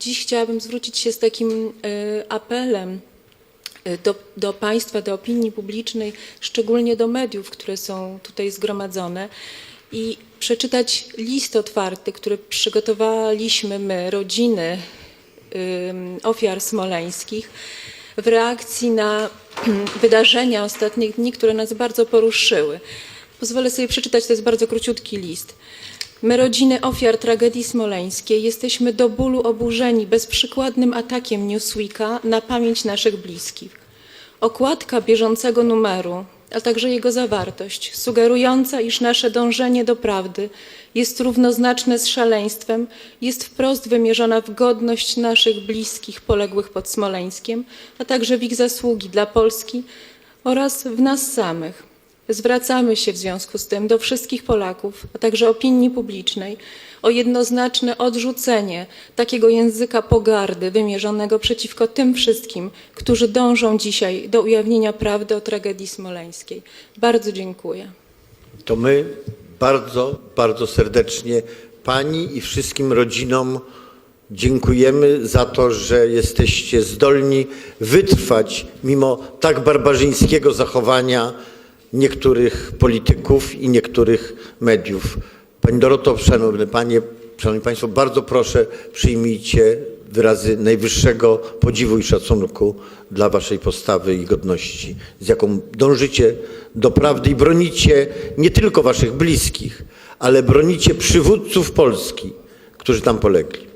Dziś chciałabym zwrócić się z takim e, apelem e, do, do państwa, do opinii publicznej, szczególnie do mediów, które są tutaj zgromadzone i przeczytać list otwarty, który przygotowaliśmy my, rodziny ym, ofiar smoleńskich, w reakcji na wydarzenia ostatnich dni, które nas bardzo poruszyły. Pozwolę sobie przeczytać, to jest bardzo króciutki list. My, rodziny ofiar tragedii smoleńskiej, jesteśmy do bólu oburzeni bezprzykładnym atakiem Newsweeka na pamięć naszych bliskich. Okładka bieżącego numeru, a także jego zawartość, sugerująca, iż nasze dążenie do prawdy jest równoznaczne z szaleństwem, jest wprost wymierzona w godność naszych bliskich poległych pod Smoleńskiem, a także w ich zasługi dla Polski oraz w nas samych. Zwracamy się w związku z tym do wszystkich Polaków, a także opinii publicznej o jednoznaczne odrzucenie takiego języka pogardy wymierzonego przeciwko tym wszystkim, którzy dążą dzisiaj do ujawnienia prawdy o tragedii smoleńskiej. Bardzo dziękuję. To my bardzo, bardzo serdecznie Pani i wszystkim rodzinom dziękujemy za to, że jesteście zdolni wytrwać mimo tak barbarzyńskiego zachowania niektórych polityków i niektórych mediów. Pani Doroto, szanowne Panie, szanowni Państwo, bardzo proszę przyjmijcie wyrazy najwyższego podziwu i szacunku dla Waszej postawy i godności, z jaką dążycie do prawdy i bronicie nie tylko Waszych bliskich, ale bronicie przywódców Polski, którzy tam polegli.